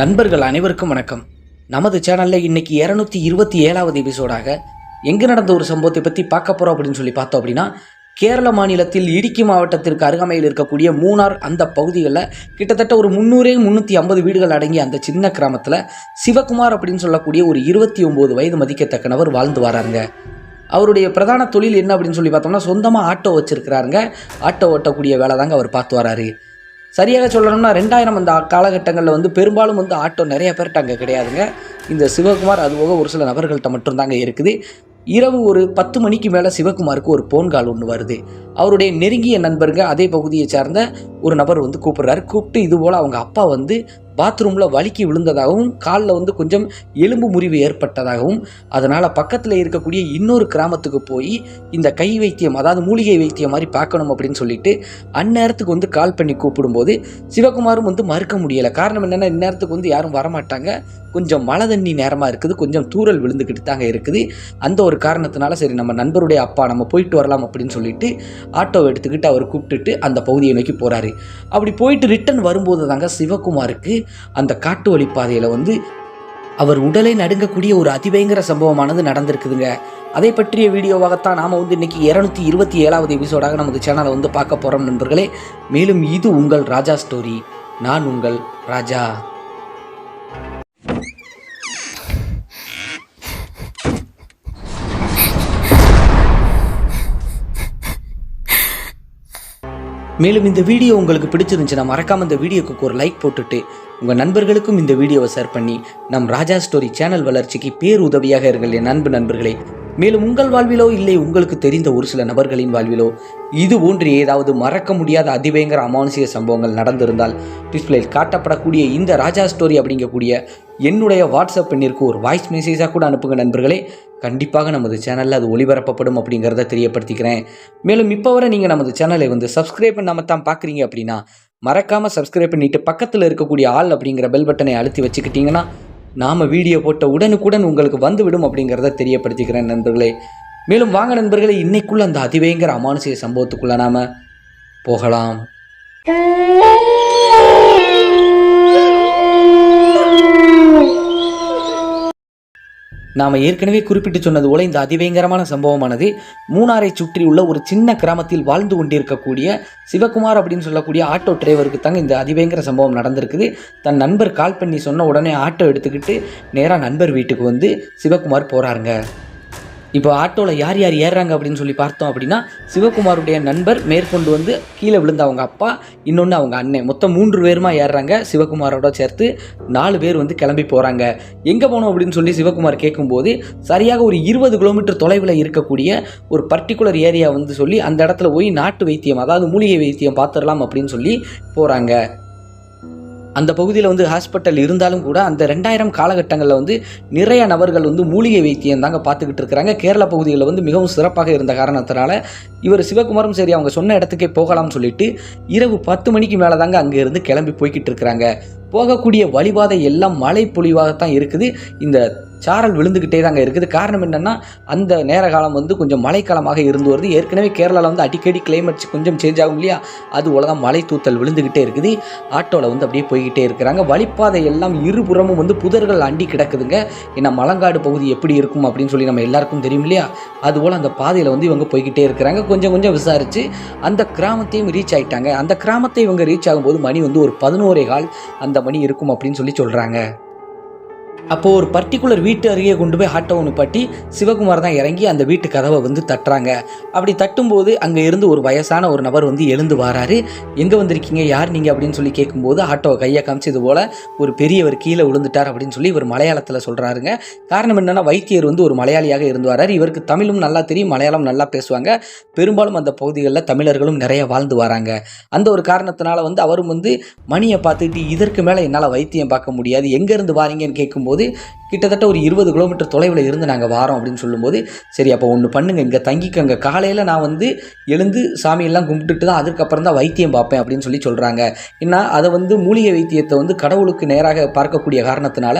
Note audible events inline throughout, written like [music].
நண்பர்கள் அனைவருக்கும் வணக்கம். நமது சேனலில் இன்றைக்கி இரநூத்தி இருபத்தி ஏழாவது எபிசோடாக எங்கே நடந்த ஒரு சம்பவத்தை பற்றி பார்க்க போகிறோம் அப்படின்னு சொல்லி பார்த்தோம் அப்படின்னா கேரள மாநிலத்தில் இடுக்கி மாவட்டத்திற்கு அருகாமையில் இருக்கக்கூடிய மூணார் அந்த பகுதிகளில் கிட்டத்தட்ட ஒரு முந்நூறே முந்நூற்றி ஐம்பது வீடுகள் அடங்கிய அந்த சின்ன கிராமத்தில் சிவகுமார் அப்படின்னு சொல்லக்கூடிய ஒரு இருபத்தி ஒம்பது வயது மதிக்கத்தக்கணவர் வாழ்ந்து வராருங்க. அவருடைய பிரதான தொழில் என்ன அப்படின்னு சொல்லி பார்த்தோம்னா சொந்தமாக ஆட்டோ வச்சுருக்கிறாருங்க. ஆட்டோ ஓட்டக்கூடிய வேலை தாங்க அவர் பார்த்து வராரு. சரியாக சொல்லணும்னா ரெண்டாயிரம் அந்த காலகட்டங்களில் வந்து பெரும்பாலும் வந்து ஆட்டோ நிறைய பேர்கிட்ட அங்கே கிடையாதுங்க. இந்த சிவகுமார் அது போக ஒரு சில நபர்கள்ட்ட மட்டும்தாங்க இருக்குது. இரவு ஒரு பத்து மணிக்கு மேலே சிவகுமாருக்கு ஒரு போன் கால் ஒன்று வருது. அவருடைய நெருங்கிய நண்பருங்க அதே பகுதியை சார்ந்த ஒரு நபர் வந்து கூப்பிடுறாரு. கூப்பிட்டு இது போல் அவங்க அப்பா வந்து பாத்ரூமில் வலிக்கி விழுந்ததாகவும் காலில் வந்து கொஞ்சம் எலும்பு முறிவு ஏற்பட்டதாகவும் அதனால் பக்கத்தில் இருக்கக்கூடிய இன்னொரு கிராமத்துக்கு போய் இந்த கை வைத்தியம் அதாவது மூலிகை வைத்தியம் மாதிரி பார்க்கணும் அப்படின்னு சொல்லிட்டு அந்நேரத்துக்கு வந்து கால் பண்ணி கூப்பிடும்போது சிவகுமாரும் வந்து மறுக்க முடியலை. காரணம் என்னென்னா இந்நேரத்துக்கு வந்து யாரும் வரமாட்டாங்க. கொஞ்சம் மழை தண்ணி நேரமாக இருக்குது. கொஞ்சம் தூறல் விழுந்துக்கிட்டு தாங்க இருக்குது. அந்த ஒரு காரணத்தினால சரி நம்ம நண்பருடைய அப்பா நம்ம போயிட்டு வரலாம் அப்படின்னு சொல்லிட்டு ஆட்டோவை எடுத்துக்கிட்டு அவர் கூப்பிட்டுட்டு அந்த பகுதியை நோக்கி போகிறாரு அப்படி போயிட்டு ரிட்டன் வரும்போது தாங்க சிவகுமாருக்கு அந்த காட்டு வழி பாதையில் வந்து அவர் உடலை நடுங்கக்கூடிய ஒரு அதிபயங்கர சம்பவமானது நடந்திருக்குதுங்க. அதை பற்றிய வீடியோவாகத்தான் நாம் வந்து இன்னைக்கு இரநூத்தி இருபத்தி ஏழாவது எபிசோடாக நமது சேனலை வந்து பார்க்க போகிறோம் நண்பர்களே. மேலும் இது உங்கள் ராஜா ஸ்டோரி. நான் உங்கள் ராஜா. மேலும் இந்த வீடியோ உங்களுக்கு பிடிச்சிருந்துச்சுன்னா மறக்காமல் இந்த வீடியோக்கு ஒரு லைக் போட்டுட்டு உங்கள் நண்பர்களுக்கும் இந்த வீடியோவை ஷேர் பண்ணி நம் ராஜா ஸ்டோரி சேனல் வளர்ச்சிக்கு பேருதவியாக இருங்கள் என் அன்பு நண்பர்களே. மேலும் உங்கள் வாழ்விலோ இல்லை உங்களுக்கு தெரிந்த ஒரு சில நபர்களின் வாழ்விலோ இது போன்று ஏதாவது மறக்க முடியாத அதிபயங்கர அமானுஷிக சம்பவங்கள் நடந்திருந்தால் டிஸ்பிளேயில் காட்டப்படக்கூடிய இந்த ராஜா ஸ்டோரி அப்படிங்கக்கூடிய என்னுடைய வாட்ஸ்அப் எண்ணிற்கு ஒரு வாய்ஸ் மெசேஜாக கூட அனுப்புங்க நண்பர்களே. கண்டிப்பாக நமது சேனலில் அது ஒளிபரப்பப்படும் அப்படிங்கிறத தெரியப்படுத்திக்கிறேன். மேலும் இப்போ வரை நீங்கள் நமது சேனலை வந்து சப்ஸ்கிரைப் பண்ணாமல் தான் பார்க்குறீங்க அப்படின்னா மறக்காமல் சப்ஸ்கிரைப் பண்ணிவிட்டு பக்கத்தில் இருக்கக்கூடிய ஆள் அப்படிங்கிற பெல் பட்டனை அழுத்தி வச்சுக்கிட்டிங்கன்னா நாம் வீடியோ போட்ட உடனுக்குடன் உங்களுக்கு வந்துவிடும் அப்படிங்கிறத தெரியப்படுத்திக்கிறேன் நண்பர்களே. மேலும் வாங்க நண்பர்களே இன்னைக்குள்ள அந்த அதிவேங்கிற அமானுஷிய சம்பவத்துக்குள்ளே நாம் போகலாம். [laughs] நாம் ஏற்கனவே குறிப்பிட்டு சொன்னது போல இந்த அதிபயங்கரமான சம்பவமானது மூணாரை சுற்றியுள்ள ஒரு சின்ன கிராமத்தில் வாழ்ந்து கொண்டிருக்கக்கூடிய சிவகுமார் அப்படின்னு சொல்லக்கூடிய ஆட்டோ டிரைவருக்கு தாங்க இந்த அதிபயங்கர சம்பவம் நடந்திருக்குது. தன் நண்பர் கால் பண்ணி சொன்ன உடனே ஆட்டோ எடுத்துக்கிட்டு நேராக நண்பர் வீட்டுக்கு வந்து சிவகுமார் போகிறாருங்க இப்போ ஆட்டோவில் யார் யார் ஏறுறாங்க அப்படின்னு சொல்லி பார்த்தோம் அப்படின்னா சிவகுமாருடைய நண்பர் மேற்கொண்டு வந்து கீழே விழுந்த அவங்க அப்பா இன்னொன்று அவங்க அண்ணன் மொத்தம் மூன்று பேருமா ஏறுறாங்க சிவகுமாரோட சேர்த்து நாலு பேர் வந்து கிளம்பி போகிறாங்க எங்கே போனோம் அப்படின்னு சொல்லி சிவகுமார் கேட்கும்போது சரியாக ஒரு இருபது கிலோமீட்டர் தொலைவில் இருக்கக்கூடிய ஒரு பர்டிகுலர் ஏரியா வந்து சொல்லி அந்த இடத்துல போய் நாட்டு வைத்தியம் அதாவது மூலிகை வைத்தியம் பார்த்துடலாம் அப்படின்னு சொல்லி போகிறாங்க அந்த பகுதியில் வந்து ஹாஸ்பிட்டல் இருந்தாலும் கூட அந்த ரெண்டாயிரம் காலகட்டங்களில் வந்து நிறைய நபர்கள் வந்து மூலிகை வைத்தியம் தாங்க பார்த்துக்கிட்டு இருக்கிறாங்க. கேரள பகுதிகளில் வந்து மிகவும் சிறப்பாக இருந்த காரணத்தினால இவர் சிவகுமாரும் சரி அவங்க சொன்ன இடத்துக்கே போகலாம்னு சொல்லிட்டு இரவு பத்து மணிக்கு மேலே தாங்க அங்கே இருந்து கிளம்பி போய்கிட்டு இருக்கிறாங்க. போகக்கூடிய வழிபாதை எல்லாம் மழை பொழிவாகத்தான் இருக்குது. இந்த சாரல் விழுந்துக்கிட்டே தாங்க இருக்குது. காரணம் என்னென்னா அந்த நேர காலம் வந்து கொஞ்சம் மழைக்காலமாக இருந்து வருது. ஏற்கனவே கேரளாவில் வந்து அடிக்கடி கிளைமேட்ஸ் கொஞ்சம் சேஞ்ச் ஆகும் இல்லையா? அது உலகம் தான் தூத்தல் விழுந்துக்கிட்டே இருக்குது. ஆட்டோவில் வந்து அப்படியே போய்கிட்டே இருக்கிறாங்க. வழிப்பாதை எல்லாம் இருபுறமும் வந்து புதர்கள் அண்டி கிடக்குதுங்க. ஏன்னா மலங்காடு பகுதி எப்படி இருக்கும் அப்படின்னு சொல்லி நம்ம எல்லாருக்கும் தெரியும் இல்லையா? அதுபோல் அந்த பாதையில் வந்து இவங்க போய்கிட்டே இருக்கிறாங்க. கொஞ்சம் கொஞ்சம் விசாரித்து அந்த கிராமத்தையும் ரீச் ஆகிட்டாங்க அந்த கிராமத்தை இவங்க ரீச் ஆகும்போது மணி வந்து ஒரு பதினோரே கால் அந்த மணி இருக்கும் அப்படின்னு சொல்லி சொல்கிறாங்க அப்போது ஒரு பர்டிகுலர் வீட்டு அருகே கொண்டு போய் ஆட்டோ நிப்பாட்டி சிவகுமார் தான் இறங்கி அந்த வீட்டு கதவை வந்து தட்டுறாங்க. அப்படி தட்டும்போது அங்கே இருந்து ஒரு வயசான ஒரு நபர் வந்து எழுந்து வராரு. எங்கே வந்திருக்கீங்க? யார் நீங்கள் அப்படின்னு சொல்லி கேட்கும்போது ஆட்டோவை கையை காமிச்சு இது போல் ஒரு பெரியவர் கீழே விழுந்துட்டார் அப்படின்னு சொல்லி இவர் மலையாளத்தில் சொல்கிறாருங்க காரணம் என்னென்னா வைத்தியர் வந்து ஒரு மலையாளியாக இருந்து வராரு. இவருக்கு தமிழும் நல்லா தெரியும் மலையாளம் நல்லா பேசுவாங்க. பெரும்பாலும் அந்த பகுதிகளில் தமிழர்களும் நிறைய வாழ்ந்து வராங்க. அந்த ஒரு காரணத்தினால வந்து அவரும் வந்து மணியை பார்த்துக்கிட்டு இதற்கு மேலே என்னால் வைத்தியம் பார்க்க முடியாது. எங்கேருந்து வாரீங்கன்னு கேட்கும்போது মোদি கிட்டத்தட்ட ஒரு இருபது கிலோமீட்டர் தொலைவில் இருந்து நாங்கள் வாரோம் அப்படின்னு சொல்லும்போது சரி அப்போ ஒன்று பண்ணுங்க இங்கே தங்கிக்கங்க. காலையில் நான் வந்து எழுந்து சாமியெல்லாம் கும்பிட்டுட்டு தான் அதுக்கப்புறம் தான் வைத்தியம் பார்ப்பேன் அப்படின்னு சொல்லி சொல்கிறாங்க ஏன்னா அதை வந்து மூலிகை வைத்தியத்தை வந்து கடவுளுக்கு நேராக பார்க்கக்கூடிய காரணத்தினால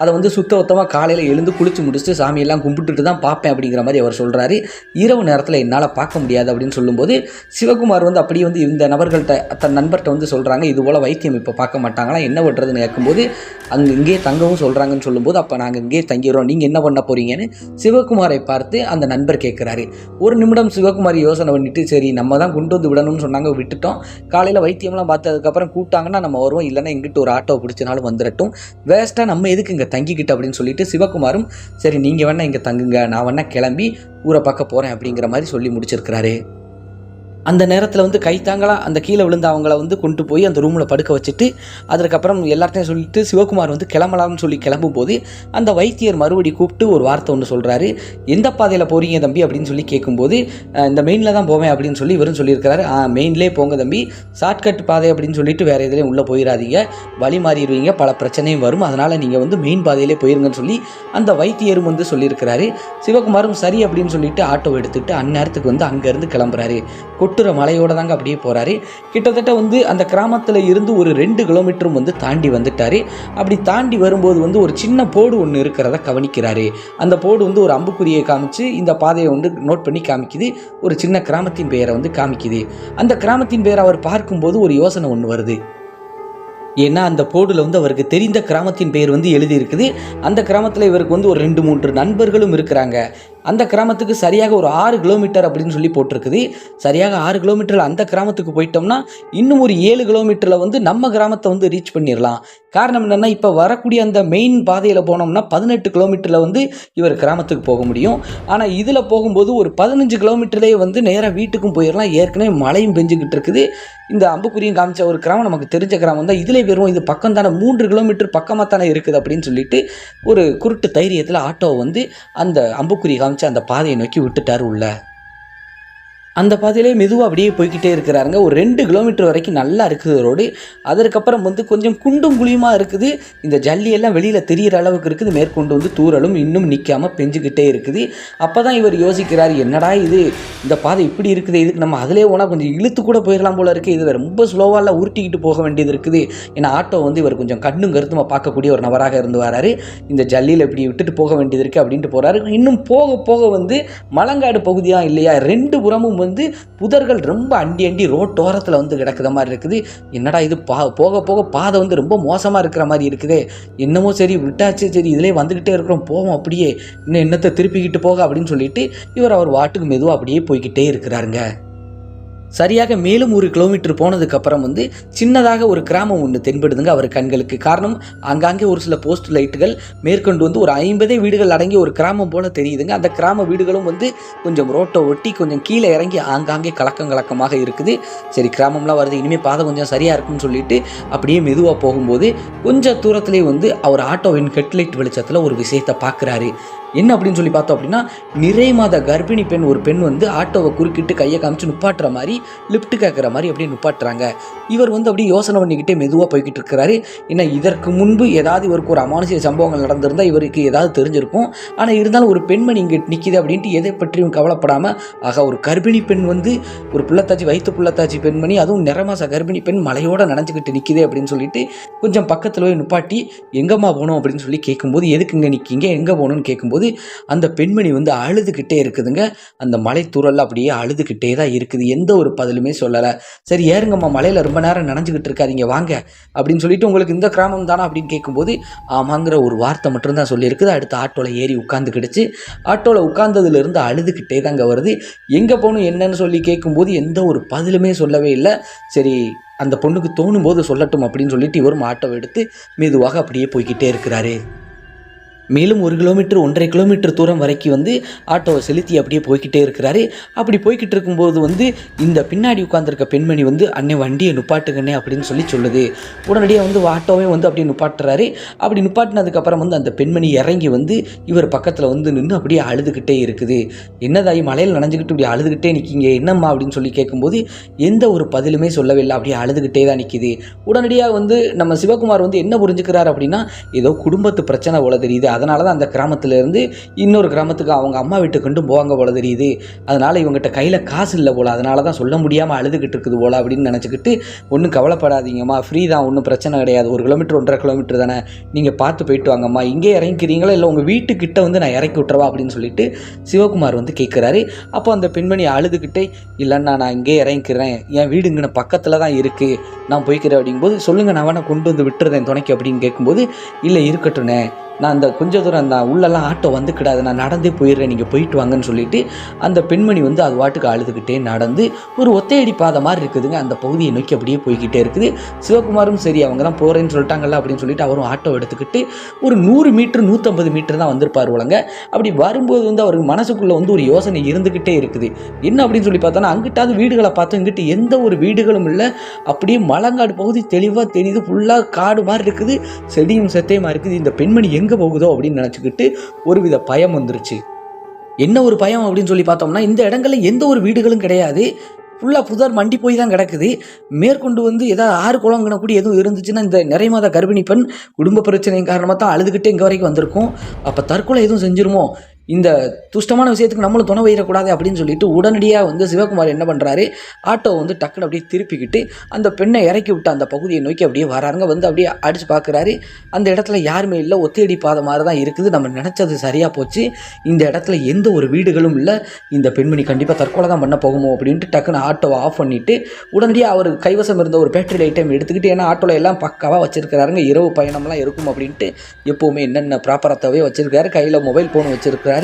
அதை வந்து சுத்தபத்தமாக காலையில் எழுந்து குளிச்சு முடிச்சுட்டு சாமியெல்லாம் கும்பிட்டுட்டு தான் பார்ப்பேன் அப்படிங்கிற மாதிரி அவர் சொல்கிறாரு இரவு நேரத்தில் என்னால் பார்க்க முடியாது அப்படின்னு சொல்லும்போது சிவகுமார் வந்து அப்படியே வந்து இந்த நபர்கள்ட்ட தன் நண்பர்கிட்ட வந்து சொல்கிறாங்க இது போல் வைத்தியம் இப்போ பார்க்க மாட்டாங்களா? என்ன பண்ணுறதுன்னு கேட்கும்போது அங்கே இங்கேயே தங்கவும் சொல்கிறாங்கன்னு சொல்லும்போது அப்போ நாங்கள் இங்கேயே தங்கிடுறோம். நீங்கள் என்ன பண்ண போகிறீங்கன்னு சிவகுமாரை பார்த்து அந்த நண்பர் கேட்குறாரு ஒரு நிமிடம் சிவகுமார் யோசனை பண்ணிட்டு சரி நம்ம தான் கொண்டு வந்து விடணும்னு சொன்னாங்க விட்டுட்டோம். காலையில் வைத்தியம்லாம் பார்த்ததுக்கப்புறம் கூப்பிட்டாங்கன்னா நம்ம வருவோம். இல்லைன்னா எங்கிட்ட ஒரு ஆட்டோ பிடிச்சனாலும் வந்துடட்டும் வேஸ்ட்டாக நம்ம எதுக்கு இங்கே தங்கிக்கிட்டு அப்படின்னு சொல்லிட்டு சிவகுமாரும் சரி நீங்கள் வேணால் இங்கே தங்குங்க. நான் வேணால் கிளம்பி ஊரை பார்க்க போகிறேன் அப்படிங்கிற மாதிரி சொல்லி முடிச்சிருக்கிறாரு. அந்த நேரத்தில் வந்து கைத்தாங்களாக அந்த கீழே விழுந்த அவங்கள வந்து கொண்டு போய் அந்த ரூமில் படுக்க வச்சுட்டு அதற்கப்புறம் எல்லார்ட்டையும் சொல்லிட்டு சிவகுமார் வந்து கிளம்பலாம்னு சொல்லி கிளம்பும் போது அந்த வைத்தியர் மறுபடி கூப்பிட்டு ஒரு வார்த்தை ஒன்று சொல்கிறாரு எந்த பாதையில் போகிறீங்க தம்பி? அப்படின்னு சொல்லி கேட்கும்போது இந்த மெயினில் தான் போவேன் அப்படின்னு சொல்லி இவரும் சொல்லியிருக்கிறாரு. ஆ மெயின்லேயே போங்க தம்பி. ஷார்ட்கட் பாதை அப்படின்னு சொல்லிட்டு வேறு எதுலேயும் உள்ளே போயிடாதீங்க வழி மாறிடுவீங்க. பல பிரச்சனையும் வரும். அதனால் நீங்கள் வந்து மெயின் பாதையிலே போயிருங்கன்னு சொல்லி அந்த வைத்தியரும் வந்து சொல்லியிருக்கிறாரு. சிவகுமாரும் சரி அப்படின்னு சொல்லிட்டு ஆட்டோ எடுத்துட்டு அந்நேரத்துக்கு வந்து அங்கேருந்து கிளம்புறாரு. கொட்டுற மலையோட தாங்க அப்படியே போகிறாரு கிட்டத்தட்ட வந்து அந்த கிராமத்தில் இருந்து ஒரு ரெண்டு கிலோமீட்டரும் வந்து தாண்டி வந்துட்டார். அப்படி தாண்டி வரும்போது வந்து ஒரு சின்ன போர்டு ஒன்று இருக்கிறத கவனிக்கிறாரு. அந்த போர்டு வந்து ஒரு அம்புக்குறியை காமிச்சு இந்த பாதையை வந்து நோட் பண்ணி காமிக்குது. ஒரு சின்ன கிராமத்தின் பெயரை வந்து காமிக்குது. அந்த கிராமத்தின் பெயரை அவர் பார்க்கும்போது ஒரு யோசனை ஒன்று வருது. ஏன்னா அந்த போர்டில் வந்து அவருக்கு தெரிந்த கிராமத்தின் பெயர் வந்து எழுதியிருக்குது. அந்த கிராமத்தில் இவருக்கு வந்து ஒரு ரெண்டு மூன்று நண்பர்களும் இருக்கிறாங்க. அந்த கிராமத்துக்கு சரியாக ஒரு ஆறு கிலோமீட்டர் அப்படின்னு சொல்லி போட்டிருக்குது. சரியாக ஆறு கிலோமீட்டரில் அந்த கிராமத்துக்கு போயிட்டோம்னா இன்னும் ஒரு ஏழு கிலோமீட்டரில் வந்து நம்ம கிராமத்தை வந்து ரீச் பண்ணிடலாம். காரணம் என்னென்னா இப்போ வரக்கூடிய அந்த மெயின் பாதையில் போனோம்னா பதினெட்டு கிலோமீட்டரில் வந்து இவர் கிராமத்துக்கு போக முடியும். ஆனால் இதில் போகும்போது ஒரு பதினஞ்சு கிலோமீட்டர்லேயே வந்து நேராக வீட்டுக்கும் போயிடலாம். ஏற்கனவே மழையும் பெஞ்சுக்கிட்டு இருக்குது. இந்த அம்புக்குரியும் காமிச்ச ஒரு கிராமம் நமக்கு தெரிஞ்ச கிராமம் தான். இதிலே வெறும் இது பக்கம் தானே மூன்று கிலோமீட்டர் பக்கமாக தானே இருக்குது அப்படின்னு சொல்லிட்டு ஒரு குருட்டு தைரியத்தில் ஆட்டோ வந்து அந்த அம்புக்குறி காமிச்சு அந்த பாதையை நோக்கி விட்டுட்டார் உள்ள. அந்த பாதையிலே மெதுவாக அப்படியே போய்க்கிட்டே இருக்கிறாருங்க. ஒரு ரெண்டு கிலோமீட்டர் வரைக்கும் நல்லா இருக்குது ரோடு. அதற்கப்புறம் வந்து கொஞ்சம் குண்டும் குழியுமாக இருக்குது. இந்த ஜல்லியெல்லாம் வெளியில் தெரிகிற அளவுக்கு இருக்குது. மேற்கொண்டு வந்து தூரலும் இன்னும் நிற்காம பெஞ்சுக்கிட்டே இருக்குது. அப்போ தான் இவர் யோசிக்கிறார் என்னடா இது? இந்த பாதை இப்படி இருக்குது. இதுக்கு நம்ம அதிலே போனால் கொஞ்சம் இழுத்து கூட போயிடலாம் போல இருக்குது இதில் ரொம்ப ஸ்லோவாக உருட்டிக்கிட்டு போக வேண்டியது இருக்குது. ஏன்னா ஆட்டோ வந்து இவர் கொஞ்சம் கண்ணும் கருத்துமாக பார்க்கக்கூடிய ஒரு நபராக இருந்து வராரு. இந்த ஜல்லியில் இப்படி விட்டுட்டு போக வேண்டியது இருக்குது அப்படின்ட்டு போகிறாரு இன்னும் போக போக வந்து மலங்காடு பகுதியாக இல்லையா ரெண்டு புறமும் வந்து புதர்கள் ரொம்ப அண்டி அண்டி ரோட்டோரத்தில் வந்து கிடக்குற மாதிரி இருக்குது. என்னடா இது பா போக போக பாதை வந்து ரொம்ப மோசமாக இருக்கிற மாதிரி இருக்குதே. என்னமோ சரி விட்டாச்சு சரி இதிலே வந்துக்கிட்டே இருக்கிறோம் போவோம் அப்படியே. இன்னும் என்னத்தை திருப்பிக்கிட்டு போக அப்படின்னு சொல்லிட்டு இவர் அவர் வாட்டுக்கு மெதுவாக அப்படியே போய்க்கிட்டே இருக்கிறாருங்க. சரியாக மேலும் ஒரு கிலோமீட்டர் போனதுக்கு அப்புறம் வந்து சின்னதாக ஒரு கிராமம் ஒன்று தென்படுதுங்க அவர் கண்களுக்கு. காரணம் அங்கங்கே ஒரு சில போஸ்ட் லைட்டுகள் மேற்கொண்டு வந்து ஒரு ஐம்பதே வீடுகள் அடங்கிய ஒரு கிராமம் போல தெரியுதுங்க. அந்த கிராம வீடுகளும் வந்து கொஞ்சம் ரோட்டை ஒட்டி கொஞ்சம் கீழே இறங்கி ஆங்காங்கே கலக்கம் கலக்கமாக இருக்குது. சரி கிராமம்லாம் வருது இனிமேல் பாதை கொஞ்சம் சரியாக இருக்குன்னு சொல்லிட்டு அப்படியே மெதுவாக போகும்போது கொஞ்சம் தூரத்துலேயே வந்து அவர் ஆட்டோவின் ஹெட்லைட் வெளிச்சத்தில் ஒரு விஷயத்தை பார்க்குறாரு என்ன அப்படின்னு சொல்லி பார்த்தோம் அப்படின்னா நிறை மாத கர்ப்பிணி பெண் ஒரு பெண் வந்து ஆட்டோவை குறுக்கிட்டு கையை காமிச்சு நுப்பாட்டுற மாதிரி லிஃப்ட் கேட்குற மாதிரி அப்படியே நுப்பாட்டுறாங்க. இவர் வந்து அப்படியே யோசனை பண்ணிக்கிட்டே மெதுவாக போய்கிட்டு இருக்கிறாரு. ஏன்னா இதற்கு முன்பு ஏதாவது இவருக்கு ஒரு அமானுஷிய சம்பவங்கள் நடந்திருந்தால் இவருக்கு ஏதாவது தெரிஞ்சிருக்கும். ஆனால் இருந்தாலும் ஒரு பெண்மணி இங்கே நிற்கிது அப்படின்ட்டு எதை பற்றியும் கவலைப்படாமல் ஆக ஒரு கர்ப்பிணி பெண் வந்து ஒரு புள்ளத்தாச்சி வயிற்று புள்ளத்தாச்சி பெண்மணி அதுவும் நிறமாச கர்ப்பிணி பெண் மலையோட நனைஞ்சுக்கிட்டு நிற்கிது அப்படின்னு சொல்லிட்டு கொஞ்சம் பக்கத்தில் போய் நுப்பாட்டி எங்கம்மா போகணும் அப்படின்னு சொல்லி கேட்கும்போது எதுக்கு இங்கே நிற்கிங்க எங்கே போகணும்னு கேட்கும்போது போது அந்த பெண்மணி வந்து அழுதுகிட்டே இருக்குதுங்க. அந்த மலை தூரல் அப்படியே அழுதுகிட்டே தான் இருக்குது. எந்த ஒரு பதிலுமே சொல்லலை. சரி ஏறுங்கம்மா மலையில் ரொம்ப நேரம் நனைஞ்சுக்கிட்டு இருக்காதிங்க வாங்க அப்படின்னு சொல்லிட்டு உங்களுக்கு இந்த கிராமம் தானே அப்படின்னு கேட்கும்போது ஆமாங்கிற ஒரு வார்த்தை மட்டும்தான் சொல்லியிருக்குது. அடுத்து ஆட்டோவில் ஏறி உட்காந்துக்கிடுச்சு ஆட்டோவில் உட்கார்ந்ததுலேருந்து அழுதுகிட்டே தாங்க வருது. எங்கே போகணும் என்னன்னு சொல்லி கேட்கும்போது எந்த ஒரு பதிலுமே சொல்லவே இல்லை. சரி அந்த பொண்ணுக்கு தோணும் போது சொல்லட்டும் அப்படின்னு சொல்லிட்டு இவரும் ஆட்டோவை எடுத்து மெதுவாக அப்படியே போய்கிட்டே இருக்கிறாரு. மேலும் ஒரு கிலோமீட்டர் ஒன்றரை கிலோமீட்டர் தூரம் வரைக்கும் வந்து ஆட்டோவை செலுத்தி அப்படியே போய்க்கிட்டே இருக்கிறாரு. அப்படி போய்கிட்டு இருக்கும்போது வந்து இந்த பின்னாடி உட்காந்துருக்க பெண்மணி வந்து அண்ணே வண்டியை நுப்பாட்டுங்கண்ணே அப்படின்னு சொல்லி சொல்லுது. உடனடியாக வந்து ஆட்டோவே வந்து அப்படியே நுப்பாட்டுறாரு. அப்படி நுப்பாட்டினதுக்கப்புறம் வந்து அந்த பெண்மணி இறங்கி வந்து இவர் பக்கத்தில் வந்து நின்று அப்படியே அழுதுகிட்டே இருக்குது. என்னதாயி மலையில் நனைஞ்சுக்கிட்டு இப்படி அழுதுகிட்டே நிற்கிங்க என்னம்மா? அப்படின்னு சொல்லி கேட்கும்போது எந்த ஒரு பதிலுமே சொல்லவில்லை. அப்படியே அழுதுகிட்டே தான் நிற்கிது உடனடியாக வந்து நம்ம சிவகுமார் வந்து என்ன புரிஞ்சுக்கிறார் அப்படின்னா ஏதோ குடும்பத்து பிரச்சனை போல தெரியுது. அதனால தான் அந்த கிராமத்திலேருந்து இன்னொரு கிராமத்துக்கு அவங்க அம்மா வீட்டுக்கு கொண்டு போவாங்க போல தெரியுது. அதனால் இவங்ககிட்ட கையில் காசு இல்லை போல். அதனால தான் சொல்ல முடியாமல் அழுதுகிட்டு இருக்குது போல் அப்படின்னு நினச்சிக்கிட்டு ஒன்றும் கவலைப்படாதீங்கம்மா. ஃப்ரீ தான் ஒன்றும் பிரச்சனை கிடையாது. ஒரு கிலோமீட்டர் ஒன்றரை கிலோமீட்டர் தானே. நீங்கள் பார்த்து போயிட்டு வாங்கம்மா. இங்கே இறங்கிக்கிறீங்களா? இல்லை உங்கள் வீட்டுக்கிட்ட வந்து நான் இறக்கி விட்டுறவா அப்படின்னு சொல்லிட்டு சிவகுமார் வந்து கேட்குறாரு அப்போ அந்த பெண்மணி அழுதுகிட்டே இல்லைண்ணா நான் இங்கே இறங்கிக்கிறேன். என் வீடு இங்கே பக்கத்தில் தான் இருக்குது நான் போய்க்கிறேன் அப்படிங்கும்போது சொல்லுங்கள் நான் வேணால் கொண்டு வந்து விட்டுறதேன் துணைக்கு அப்படின்னு கேட்கும்போது இல்லை இருக்கட்டும்ண்ணே. நான் அந்த கொஞ்ச தூரம் அந்த உள்ளெல்லாம் ஆட்டோ வந்துக்கிடாது நான் நடந்தே போயிடுறேன் நீங்கள் போயிட்டு வாங்கன்னு சொல்லிட்டு அந்த பெண்மணி வந்து அது வாட்டுக்கு அழுதுகிட்டே நடந்து ஒரு ஒத்தையடி பாதை மாதிரி இருக்குதுங்க. அந்த பகுதியை நோக்கி அப்படியே போய்கிட்டே இருக்குது. சிவகுமாரும் சரி அவங்க தான் போகிறேன்னு சொல்லிட்டாங்கல்ல அப்படின்னு சொல்லிட்டு அவரும் ஆட்டோ எடுத்துக்கிட்டு ஒரு நூறு மீட்ரு நூற்றம்பது மீட்டர் தான் வந்திருப்பார் உலங்க அப்படி வரும்போது வந்து அவருக்கு மனசுக்குள்ளே வந்து ஒரு யோசனை இருந்துக்கிட்டே இருக்குது. என்ன அப்படின்னு சொல்லி பார்த்தோன்னா அங்கிட்டாவது வீடுகளை பார்த்தோம் இங்கிட்டு எந்த ஒரு வீடுகளும் இல்லை. அப்படியே மலங்காடு பகுதி தெளிவாக தெரியுது. ஃபுல்லாக காடு மாதிரி இருக்குது. செடியும் செத்தையுமா இருக்குது. இந்த பெண்மணி எங்கே போகுதோ அப்படின்னு நினச்சிக்கிட்டு ஒருவித பயம் வந்துருச்சு. என்ன ஒரு பயம் அப்படின்னு சொல்லி பார்த்தோம்னா இந்த இடங்கள்ல எந்த ஒரு வீடுகளும் கிடையாது. ஃபுல்லாக புதர் மண்டி போய் தான் கிடக்குது. மேற்கொண்டு வந்து ஏதாவது ஆறு குளங்கின கூட எதுவும் இருந்துச்சுன்னா இந்த நிறை மாத கர்ப்பிணி பெண் குடும்ப பிரச்சனையின் காரணமாக தான் அழுதுகிட்டே இங்கே வரைக்கும் வந்திருக்கும். அப்போ தற்கொலை எதுவும் செஞ்சிருமோ? இந்த துஷ்டமான விஷயத்துக்கு நம்மளும் துணை வைரக்கூடாது அப்படின்னு சொல்லிட்டு உடனடியாக வந்து சிவகுமார் என்ன பண்ணுறாரு ஆட்டோ வந்து டக்குன்னு அப்படியே திருப்பிக்கிட்டு அந்த பெண்ணை இறக்கி விட்டு அந்த பகுதியை நோக்கி அப்படியே வராருங்க. வந்து அப்படியே அடித்து பார்க்குறாரு அந்த இடத்துல யாருமே இல்லை. ஒத்தியடி பாதை மாதிரி தான் இருக்குது. நம்ம நினச்சது சரியாக போச்சு. இந்த இடத்துல எந்த ஒரு வீடுகளும் இல்லை. இந்த பெண்மணி கண்டிப்பாக தற்கொலை தான் பண்ண போகுமோ அப்படின்ட்டு டக்குன்னு ஆட்டோவை ஆஃப் பண்ணிவிட்டு உடனடியாக அவர் கைவசம் இருந்த ஒரு பேட்டரி ஐட்டம் எடுத்துக்கிட்டு ஏன்னா ஆட்டோவில் எல்லாம் பக்காவாக வச்சுருக்கிறாருங்க. இரவு பயணம்லாம் இருக்கும் அப்படின்ட்டு எப்போவுமே என்னென்ன ப்ராப்பராக வச்சுருக்காரு கையில் மொபைல் ஃபோன் வச்சுருக்காரு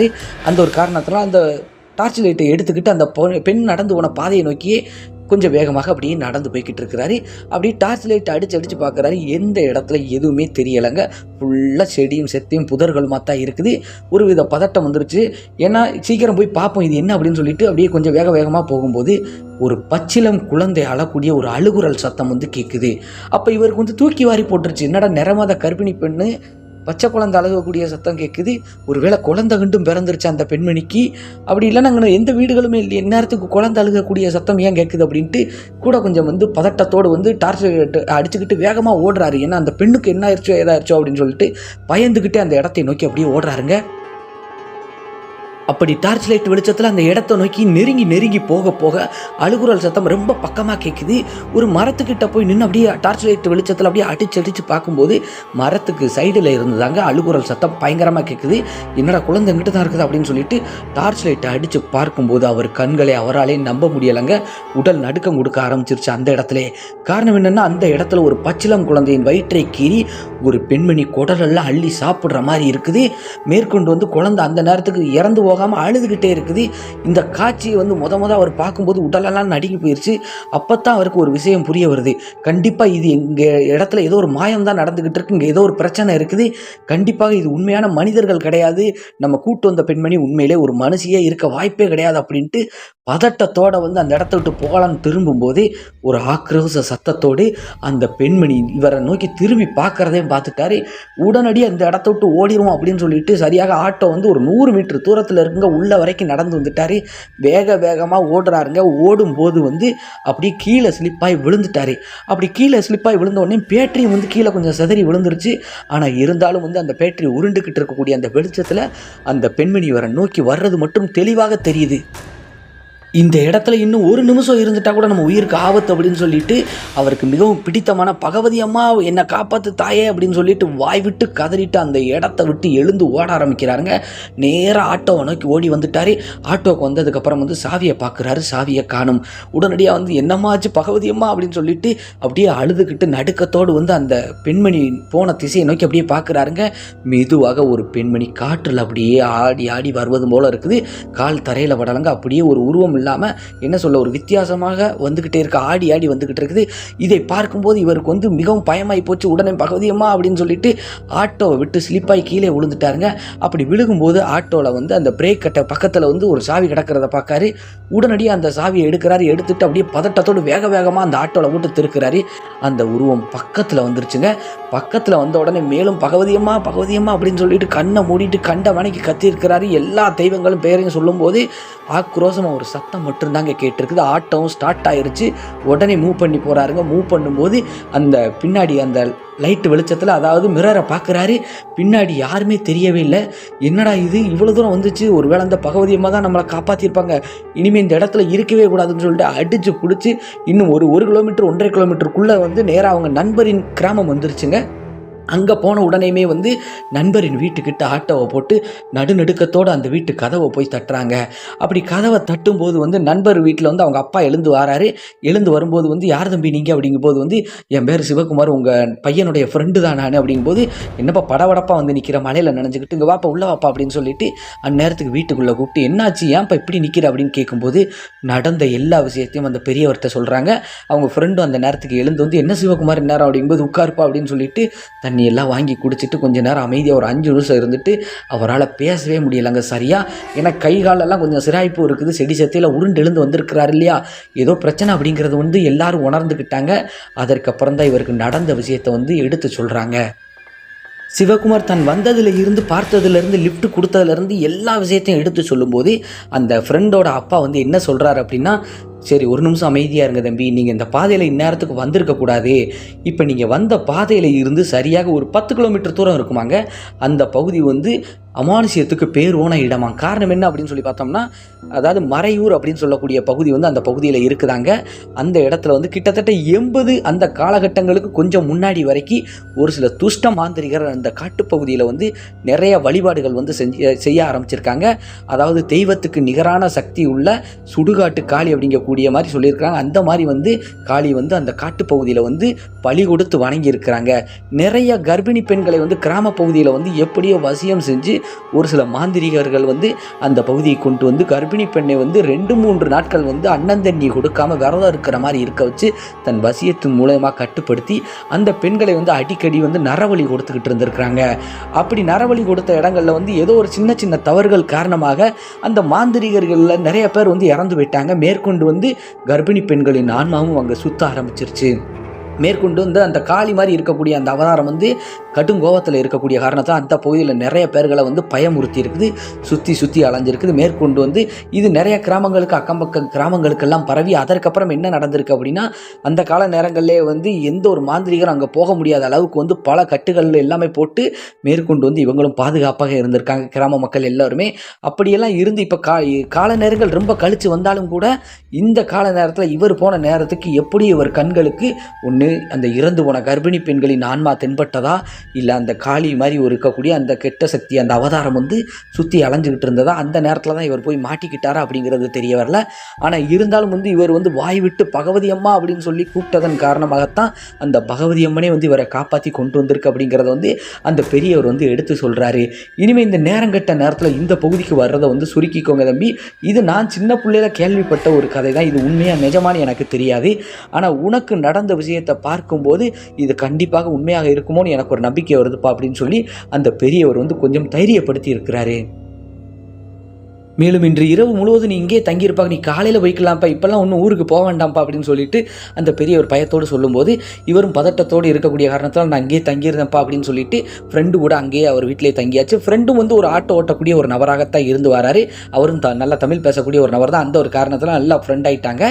அந்த ஒரு காரணத்தினால் அந்த டார்ச் லைட்டை எடுத்துக்கிட்டு அந்த பொ- பெண் நடந்து போன பாதையை நோக்கியே கொஞ்சம் வேகமாக அப்படியே நடந்து போய்கிட்டு இருக்கிறாரு. அப்படியே டார்ச் லைட் அடிச்சு அடித்து பார்க்குறாரு. எந்த இடத்துல எதுவுமே தெரியலைங்க. ஃபுல்லாக செடியும் செத்தையும் புதர்களுமாக தான் இருக்குது. ஒரு வித பதட்டம் வந்துருச்சு. ஏன்னா சீக்கிரம் போய் பார்ப்போம் இது என்ன அப்படின்னு சொல்லிட்டு அப்படியே கொஞ்சம் வேக வேகமாக போகும்போது ஒரு பச்சிலம் குழந்தை அழக்கூடிய ஒரு அழுகுரல் சத்தம் வந்து கேட்குது அப்போ இவருக்கு வந்து தூக்கி வாரி போட்டுருச்சு. என்னடா நிறமாத கர்ப்பிணி பெண்ணு? பச்சை குழந்தை அழுகக்கூடிய சத்தம் கேட்குது ஒருவேளை குழந்தை கண்டும் பிறந்துருச்சு அந்த பெண்மணிக்கு? அப்படி இல்லைன்னா அங்கே எந்த வீடுகளுமே இல்லை எந்நேரத்துக்கு குழந்தை அழுகக்கூடிய சத்தம் ஏன் கேட்குது அப்படின்ட்டு கூட கொஞ்சம் வந்து பதட்டத்தோடு வந்து டார்ச் அடிச்சுக்கிட்டு வேகமாக ஓடுறாரு. ஏன்னா அந்த பெண்ணுக்கு என்ன ஆயிடுச்சோ ஏதாயிருச்சோ அப்படின்னு சொல்லிட்டு பயந்துக்கிட்டே அந்த இடத்தை நோக்கி அப்படியே ஓடுறாருங்க. அப்படி டார்ச் லைட் வெளிச்சத்தில் அந்த இடத்த நோக்கி நெருங்கி நெருங்கி போக போக அழுகுரல் சத்தம் ரொம்ப பக்கமாக கேட்குது ஒரு மரத்துக்கிட்ட போய் நின்று அப்படியே டார்ச் லைட் வெளிச்சத்தில் அப்படியே அடிச்சு அடித்து பார்க்கும்போது மரத்துக்கு சைடில் இருந்ததாங்க அழுகுரல் சத்தம் பயங்கரமாக கேட்குது என்னடா குழந்தைங்கிட்ட தான் இருக்குது அப்படின்னு சொல்லிட்டு டார்ச் லைட்டை அடித்து பார்க்கும்போது அவர் கண்களை அவராலே நம்ப முடியலைங்க. உடல் நடுக்கம் கொடுக்க ஆரம்பிச்சிருச்சு அந்த இடத்துல. காரணம் என்னென்னா அந்த இடத்துல ஒரு பச்சிலம் குழந்தையின் வயிற்றை கீறி ஒரு பெண்மணி குடலெல்லாம் அள்ளி சாப்பிட்ற மாதிரி இருக்குது. மேற்கொண்டு வந்து குழந்தை அந்த நேரத்துக்கு இறந்து போகாமல் அழுதுகிட்டே இருக்குது. இந்த காட்சியை வந்து முத முத அவர் பார்க்கும்போது உடலெல்லாம் நடுங்கி போயிடுச்சு அப்போ தான் அவருக்கு ஒரு விஷயம் புரிய வருது. கண்டிப்பாக இது எங்கள் இடத்துல ஏதோ ஒரு மாயம் தான் நடந்துக்கிட்டு இருக்கு. இங்கே ஏதோ ஒரு பிரச்சனை இருக்குது. கண்டிப்பாக இது உண்மையான மனிதர்கள் கிடையாது. நம்ம கூட்டு வந்த பெண்மணி உண்மையிலே ஒரு மனுஷியே இருக்க வாய்ப்பே கிடையாது அப்படின்ட்டு பதட்டத்தோட வந்து அந்த இடத்த விட்டு போகலான்னு திரும்பும்போது ஒரு ஆக்ரோஷ சத்தத்தோடு அந்த பெண்மணி இவரை நோக்கி திரும்பி பார்க்குறதையும் பார்த்துட்டாரு. உடனடியாக அந்த இடத்த விட்டு ஓடிடுவோம் அப்படின்னு சொல்லிட்டு சரியாக ஆட்டோ வந்து ஒரு நூறு மீட்டர் தூரத்தில் இருக்குங்க உள்ள வரைக்கும் நடந்து வந்துட்டாரு. வேக வேகமாக ஓடுறாருங்க. ஓடும்போது வந்து அப்படியே கீழே ஸ்லிப்பாகி விழுந்துட்டாரு. அப்படி கீழே ஸ்லிப்பாகி விழுந்த உடனே பேட்டரி வந்து கீழே கொஞ்சம் சிதறி விழுந்துருச்சு. ஆனால் இருந்தாலும் வந்து அந்த பேட்டரி உருண்டுக்கிட்டு இருக்கக்கூடிய அந்த வெளிச்சத்தில் அந்த பெண்மணி வர நோக்கி வர்றது மட்டும் தெளிவாக தெரியுது. இந்த இடத்துல இன்னும் ஒரு நிமிஷம் இருந்துட்டால் கூட நம்ம உயிருக்கு ஆபத்து அப்படின்னு சொல்லிட்டு அவருக்கு மிகவும் பிடித்தமான பகவதி அம்மா என்னை காப்பாற்று தாயே அப்படின்னு சொல்லிட்டு வாய் விட்டு கதறிட்டு அந்த இடத்த விட்டு எழுந்து ஓட ஆரம்பிக்கிறாருங்க. நேராக ஆட்டோவை நோக்கி ஓடி வந்துட்டாரு. ஆட்டோவுக்கு வந்ததுக்கப்புறம் வந்து சாவியை பார்க்குறாரு. சாவியை காணும். உடனடியாக வந்து என்னம்மாச்சு பகவதி அம்மா? அப்படின்னு சொல்லிட்டு அப்படியே அழுதுகிட்டு நடுக்கத்தோடு வந்து அந்த பெண்மணி போன திசையை நோக்கி அப்படியே பார்க்குறாருங்க. மெதுவாக ஒரு பெண்மணி காற்றில் அப்படியே ஆடி ஆடி வருவது போல் இருக்குது. கால் தரையில் படலங்க. அப்படியே ஒரு உருவம் இல்லாமல் என்ன சொல்ல ஒரு வித்தியாசமாக வந்துக்கிட்டே இருக்க ஆடி ஆடி வந்துக்கிட்டு இருக்குது. இதை பார்க்கும்போது இவருக்கு வந்து மிகவும் பயமாகி போச்சு. உடனே பகவதியம்மா அப்படின்னு சொல்லிட்டு ஆட்டோவை விட்டு ஸ்லிப்பாகி கீழே விழுந்துட்டாருங்க. அப்படி விழுகும்போது ஆட்டோவில் வந்து அந்த பிரேக் கட்டை பக்கத்தில் வந்து ஒரு சாவி கிடக்கிறத பார்க்காரு. உடனடியாக அந்த சாவியை எடுக்கிறாரு. எடுத்துட்டு அப்படியே பதட்டத்தோடு வேக வேகமாக அந்த ஆட்டோவில் விட்டு திருக்கிறாரு. அந்த உருவம் பக்கத்தில் வந்துருச்சுங்க. பக்கத்தில் வந்த உடனே மேலும் பகவதியம்மா பகவதியம்மா அப்படின்னு சொல்லிட்டு கண்ணை மூடிட்டு கண்ட மணிக்கு கத்தியிருக்கிறாரு. எல்லா தெய்வங்களும் பேரையும் சொல்லும்போது ஆக்ரோஷமாக ஒரு சத்தம் சத்தம் மட்டும்தாங்க கேட்டிருக்குது. ஆட்டம் ஸ்டார்ட் ஆயிருச்சு. உடனே மூவ் பண்ணி போகிறாருங்க மூவ் பண்ணும்போது அந்த பின்னாடி அந்த லைட் வெளிச்சத்தில் அதாவது மிரரை பார்க்குறாரு பின்னாடி யாருமே தெரியவே இல்லை. என்னடா இது? இவ்வளோ தூரம் வந்துச்சு. ஒரு வேளை அந்த பகவதியமாக தான் நம்மளை காப்பாற்றிருப்பாங்க இனிமேல் இந்த இடத்துல இருக்கவே கூடாதுன்னு சொல்லிட்டு அடித்து பிடிச்சி இன்னும் ஒரு ஒரு கிலோமீட்டர் ஒன்றரை கிலோமீட்டருக்குள்ளே வந்து நேராக அவங்க நண்பரின் கிராமம் வந்துருச்சுங்க. அங்கே போன உடனேயுமே வந்து நண்பரின் வீட்டுக்கிட்ட ஆட்டோவை போட்டு நடுநடுக்கத்தோடு அந்த வீட்டு கதவை போய் தட்டுறாங்க. அப்படி கதவை தட்டும்போது வந்து நண்பர் வீட்டில் வந்து அவங்க அப்பா எழுந்து வராரு. எழுந்து வரும்போது வந்து யார் தம்பி நீங்கள் அப்படிங்கும்போது வந்து என் பேர் சிவகுமார் உங்கள் பையனுடைய ஃப்ரெண்டு தான் நான். அப்படிங்கும்போது என்னப்பா படவடப்பாக வந்து நிற்கிற மலையில் நினைஞ்சுக்கிட்டு இங்கே வாப்பா உள்ள வாப்பா அப்படின்னு சொல்லிட்டு அந்நேரத்துக்கு வீட்டுக்குள்ளே கூப்பிட்டு என்னாச்சு? ஏன்ப்பா இப்படி நிற்கிற அப்படின்னு கேட்கும்போது நடந்த எல்லா விஷயத்தையும் அந்த பெரியவர்கிட்ட சொல்கிறாங்க அவங்க ஃப்ரெண்டும் அந்த நேரத்துக்கு எழுந்து வந்து என்ன சிவகுமார் நேரம் அப்படிங்கும்போது உட்காருப்பா அப்படின்னு சொல்லிட்டு தண்ணி எல்லாம் வாங்கி குடிச்சிட்டு கொஞ்ச நேரம் அமைதியாக ஒரு அஞ்சு நிமிஷம் இருந்துட்டு அவரால் பேசவே முடியலைங்க சரியாக ஏன்னா கை காலெல்லாம் கொஞ்சம் சிராய்ப்பு இருக்குது. செடி சத்தியில் உருண்டு எழுந்து வந்திருக்கிறாரு இல்லையா? ஏதோ பிரச்சனை அப்படிங்கிறது வந்து எல்லாரும் உணர்ந்துக்கிட்டாங்க அதற்கப்புறம் தான் இவருக்கு நடந்த விஷயத்தை வந்து எடுத்து சொல்கிறாங்க சிவகுமார் தன் வந்ததில் இருந்து பார்த்ததுலேருந்து லிஃப்ட் கொடுத்ததுலேருந்து எல்லா விஷயத்தையும் எடுத்து சொல்லும்போது அந்த ஃப்ரெண்டோட அப்பா வந்து என்ன சொல்கிறாரு அப்படின்னா சரி ஒரு நிமிஷம் அமைதியாக இருங்க தம்பி. நீங்கள் இந்த பாதையில் இந்நேரத்துக்கு வந்திருக்கக்கூடாது இப்போ நீங்கள் வந்த பாதையில் இருந்து சரியாக ஒரு பத்து கிலோமீட்டர் தூரம் இருக்குமாங்க. அந்த பகுதி வந்து அமானுஷியத்துக்கு பேர் ஓன இடமா காரணம் என்ன அப்படின்னு சொல்லி பார்த்தோம்னா அதாவது மறையூர் அப்படின்னு சொல்லக்கூடிய பகுதி வந்து அந்த பகுதியில் இருக்குதாங்க. அந்த இடத்துல வந்து கிட்டத்தட்ட எண்பது அந்த காலகட்டங்களுக்கு கொஞ்சம் முன்னாடி வரைக்கும் ஒரு சில துஷ்ட மாந்திரிகர் அந்த காட்டுப்பகுதியில் வந்து நிறைய வழிபாடுகள் வந்து செஞ்சு செய்ய ஆரம்பிச்சிருக்காங்க. அதாவது தெய்வத்துக்கு நிகரான சக்தி உள்ள சுடுகாட்டு காளி அப்படிங்கக்கூடிய மாதிரி சொல்லியிருக்காங்க அந்த மாதிரி வந்து காளி வந்து அந்த காட்டுப்பகுதியில் வந்து பலி கொடுத்து வணங்கி இருக்கிறாங்க நிறைய கர்ப்பிணி பெண்களை வந்து கிராம பகுதியில் வந்து எப்படியோ வசியம் செஞ்சு ஒரு சில மாந்திரிகர்கள் வந்து அந்த பகுதியை கொண்டு வந்து கர்ப்பிணி பெண்ணை வந்து ரெண்டு மூன்று நாட்கள் வந்து அண்ணன் தண்ணி கொடுக்காம விரதம் இருக்கிற மாதிரி இருக்க வச்சு தன் வசியத்தின் மூலயமா கட்டுப்படுத்தி அந்த பெண்களை வந்து அடிக்கடி வந்து நரவழி கொடுத்துக்கிட்டு இருந்திருக்கிறாங்க. அப்படி நரவழி கொடுத்த இடங்கள்ல வந்து ஏதோ ஒரு சின்ன சின்ன தவறுகள் காரணமாக அந்த மாந்திரிகர்களில் நிறைய பேர் வந்து இறந்து போயிட்டாங்க. மேற்கொண்டு வந்து கர்ப்பிணி பெண்களின் ஆன்மாவும் அங்கே சுத்த ஆரம்பிச்சிருச்சு. மேற்கொண்டு வந்து அந்த காளி மாதிரி இருக்கக்கூடிய அந்த அவதாரம் வந்து கடும் கோபத்தில் இருக்கக்கூடிய காரணத்தால் அந்த பகுதியில் நிறைய பேர்களை வந்து பயமுறுத்தி இருக்குது சுற்றி சுற்றி அலைஞ்சிருக்குது. மேற்கொண்டு வந்து இது நிறைய கிராமங்களுக்கு அக்கம்பக்கம் கிராமங்களுக்கெல்லாம் பரவி அதற்கப்புறம் என்ன நடந்திருக்கு அப்படின்னா அந்த கால நேரங்களிலே வந்து எந்த ஒரு மாந்திரிகரும் அங்கே போக முடியாத அளவுக்கு வந்து பல கட்டுகள் எல்லாமே போட்டு மேற்கொண்டு வந்து இவங்களும் பாதுகாப்பாக இருந்திருக்காங்க கிராம மக்கள் எல்லாருமே. அப்படியெல்லாம் இருந்து இப்போ கா கால நேரங்கள் ரொம்ப கழித்து வந்தாலும் கூட இந்த கால நேரத்தில் இவர் போன நேரத்துக்கு எப்படி இவர் கண்களுக்கு ஒன்று அந்த இறந்து போன கர்ப்பிணி பெண்களின் ஆன்மா தென்பட்டதா? இல்லை அந்த காளி மாதிரி ஒரு இருக்கக்கூடிய அந்த கெட்ட சக்தி அந்த அவதாரம் வந்து சுற்றி அலைஞ்சுக்கிட்டு இருந்ததா? அந்த நேரத்தில் தான் இவர் போய் மாட்டிக்கிட்டாரா அப்படிங்கிறது தெரிய வரல. ஆனால் இருந்தாலும் வந்து இவர் வந்து வாய் விட்டு பகவதி அம்மா அப்படின்னு சொல்லி கூப்பிட்டதன் காரணமாகத்தான் அந்த பகவதி அம்மனே வந்து இவரை காப்பாற்றி கொண்டு வந்திருக்கு அப்படிங்கிறத வந்து அந்த பெரியவர் வந்து எடுத்து சொல்கிறாரு இனிமேல் இந்த நேரங்கட்ட நேரத்தில் இந்த பகுதிக்கு வர்றதை வந்து சுருக்கிக்கோங்க தம்பி. இது நான் சின்ன பிள்ளையில கேள்விப்பட்ட ஒரு கதை தான் இது உண்மையாக நிஜமானு எனக்கு தெரியாது. ஆனால் உனக்கு நடந்த விஷயத்தை பார்க்கும்போது இது கண்டிப்பாக உண்மையாக இருக்குமோன்னு எனக்கு ஒரு நம்பிக்கை வருதுப்பா அப்படின்னு சொல்லி அந்த பெரியவர் வந்து கொஞ்சம் தைரியப்படுத்தி இருக்கிறாரு. மேலும் இன்று இரவு முழுவதும் நீ இங்கே தங்கியிருப்பாங்க நீ காலையில் போய்க்கலாம்ப்பா இப்போல்லாம் ஒன்றும் ஊருக்கு போக வேண்டாம்ப்பா அப்படின்னு சொல்லிட்டு அந்த பெரிய ஒரு பயத்தோடு சொல்லும்போது இவரும் பதட்டத்தோடு இருக்கக்கூடிய காரணத்தால் நான் அங்கேயே தங்கியிருந்தேன்ப்பா அப்படின்னு சொல்லிட்டு ஃப்ரெண்டு கூட அங்கேயே அவர் வீட்டிலே தங்கியாச்சு. ஃப்ரெண்டும் வந்து ஒரு ஆட்டோ ஓட்டக்கூடிய ஒரு நபராகத்தான் இருந்து வராரு. அவரும் த நல்லா தமிழ் பேசக்கூடிய ஒரு நபர் தான் அந்த ஒரு காரணத்தில் நல்லா ஃப்ரெண்ட் ஆகிட்டாங்க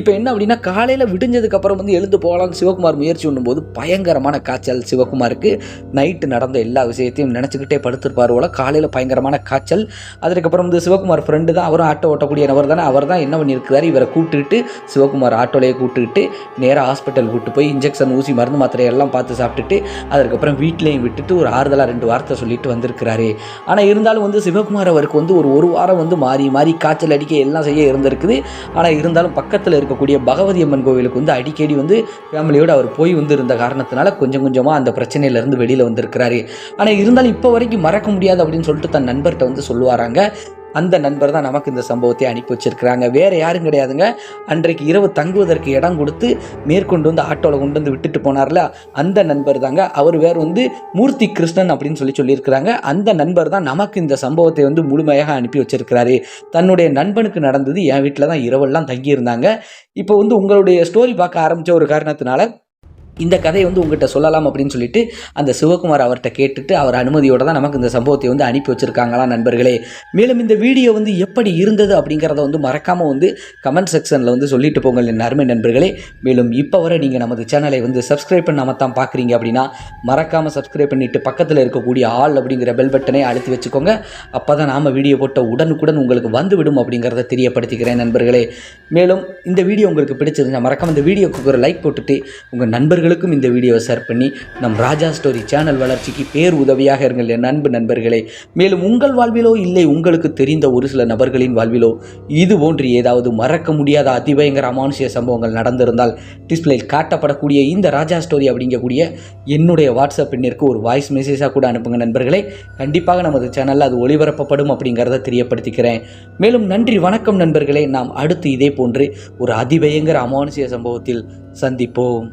இப்போ என்ன அப்படின்னா காலையில் விடிஞ்சதுக்கு அப்புறம் வந்து எழுந்து போகலாம்னு சிவகுமார் முயற்சி பண்ணும்போது பயங்கரமான காய்ச்சல் சிவகுமாருக்கு. நைட்டு நடந்த எல்லா விஷயத்தையும் நினச்சிக்கிட்டே படுத்திருப்பார் போல காலையில் பயங்கரமான காய்ச்சல். அதுக்கப்புறம் வந்து சிவகுமார் ஃப்ரெண்டு தான். அவரும் ஆட்டோ ஓட்டக்கூடிய நபர் தானே. அவர் தான் என்ன பண்ணியிருக்கிறாரு? இவரை கூப்பிட்டுக்கிட்டு சிவகுமார் ஆட்டோலேயே கூப்பிட்டுக்கிட்டு நேராக ஹாஸ்பிட்டல் கூட்டு போய் இன்ஜெக்ஷன் ஊசி மருந்து மாத்திரை எல்லாம் பார்த்து சாப்பிட்டுட்டு அதுக்கப்புறம் வீட்லேயும் விட்டுட்டு ஒரு ஆறுதலாக ரெண்டு வார்த்தை சொல்லிட்டு வந்திருக்கிறாரு. ஆனால் இருந்தாலும் வந்து சிவகுமார் அவருக்கு வந்து ஒரு ஒரு வாரம் வந்து மாறி மாறி காய்ச்சல் அடிக்க எல்லாம் செய்ய இருந்திருக்குது. ஆனால் இருந்தாலும் பக்கத்தில் இருக்கக்கூடிய பகவதி அம்மன் கோவிலுக்கு வந்து அடிக்கடி வந்து ஃபேமிலியோடு அவர் போய் வந்து இருந்த காரணத்தினால கொஞ்சம் கொஞ்சமாக அந்த பிரச்சனையிலேருந்து வெளியில் வந்திருக்கிறாரு. ஆனால் இருந்தாலும் இப்போ வரைக்கும் மறக்க முடியாது அப்படின்னு சொல்லிட்டு தன் நண்பர்கிட்ட வந்து சொல்லுவாராங்க. அந்த நண்பர் தான் நமக்கு இந்த சம்பவத்தை அனுப்பி வச்சிருக்கிறாங்க. வேற யாரும் கிடையாதுங்க. அன்றைக்கு இரவு தங்குவதற்கு இடம் கொடுத்து மேற்கொண்டு வந்து ஆட்டோவில் கொண்டு வந்து விட்டுட்டு போனார்ல அந்த நண்பர் தாங்க. அவர் வேறு வந்து மூர்த்தி கிருஷ்ணன் அப்படின்னு சொல்லி சொல்லியிருக்கிறாங்க. அந்த நண்பர் தான் நமக்கு இந்த சம்பவத்தை வந்து முழுமையாக அனுப்பி வச்சிருக்கிறாரு. தன்னுடைய நண்பனுக்கு நடந்தது என் வீட்டில் தான் இரவெல்லாம் தங்கியிருந்தாங்க. இப்போ வந்து உங்களுடைய ஸ்டோரி பார்க்க ஆரம்பித்த ஒரு காரணத்தினால இந்த கதையை வந்து உங்ககிட்ட சொல்லலாம் அப்படின்னு சொல்லிட்டு அந்த சிவகுமார் அவர்கிட்ட கேட்டுட்டு அவர் அனுமதியோட தான் நமக்கு இந்த சம்பவத்தை வந்து அனுப்பி வச்சுருக்காங்களா நண்பர்களே. மேலும் இந்த வீடியோ வந்து எப்படி இருந்தது அப்படிங்கிறத வந்து மறக்காமல் வந்து கமெண்ட் செக்ஷனில் வந்து சொல்லிட்டு போங்கள் என் அருமை நண்பர்களே. மேலும் இப்போ வரை நீங்கள் நமது சேனலை வந்து சப்ஸ்கிரைப் பண்ணாமல் தான் பார்க்குறீங்க அப்படின்னா மறக்காமல் சப்ஸ்கிரைப் பண்ணிவிட்டு பக்கத்தில் இருக்கக்கூடிய ஆள் அப்படிங்கிற பெல் பட்டனை அழுத்தி வச்சுக்கோங்க. அப்போ தான் நாம் வீடியோ போட்ட உடனுக்குடன் உங்களுக்கு வந்துவிடும் அப்படிங்கிறத தெரியப்படுத்திக்கிறேன் நண்பர்களே. மேலும் இந்த வீடியோ உங்களுக்கு பிடிச்சிருந்தா மறக்காம இந்த வீடியோக்கு ஒரு லைக் போட்டுட்டு உங்கள் நண்பர்கள் நண்பர்களுக்கும் இந்த வீடியோவை ஷேர் பண்ணி நம் ராஜா ஸ்டோரி சேனல் வளர்ச்சிக்கு பேர் உதவியாக இருங்கள் என் அன்பு நண்பர்களே. மேலும் உங்கள் வாழ்விலோ இல்லை உங்களுக்கு தெரிந்த ஒரு சில நபர்களின் வாழ்விலோ இது போன்று ஏதாவது மறக்க முடியாத அதிபயங்கர அமானுஷ்ய சம்பவங்கள் நடந்திருந்தால் டிஸ்பிளேயில் காட்டப்படக்கூடிய இந்த ராஜா ஸ்டோரி அப்படிங்கக்கூடிய என்னுடைய வாட்ஸ்அப் எண்ணிற்கு ஒரு வாய்ஸ் மெசேஜாக கூட அனுப்புங்க நண்பர்களே. கண்டிப்பாக நமது சேனலில் அது ஒளிபரப்பப்படும் அப்படிங்கிறத தெரியப்படுத்திக்கிறேன். மேலும் நன்றி வணக்கம் நண்பர்களே. நாம் அடுத்து இதே போன்று ஒரு அதிபயங்கர அமானுஷ்ய சம்பவத்தில் சந்திப்போம்.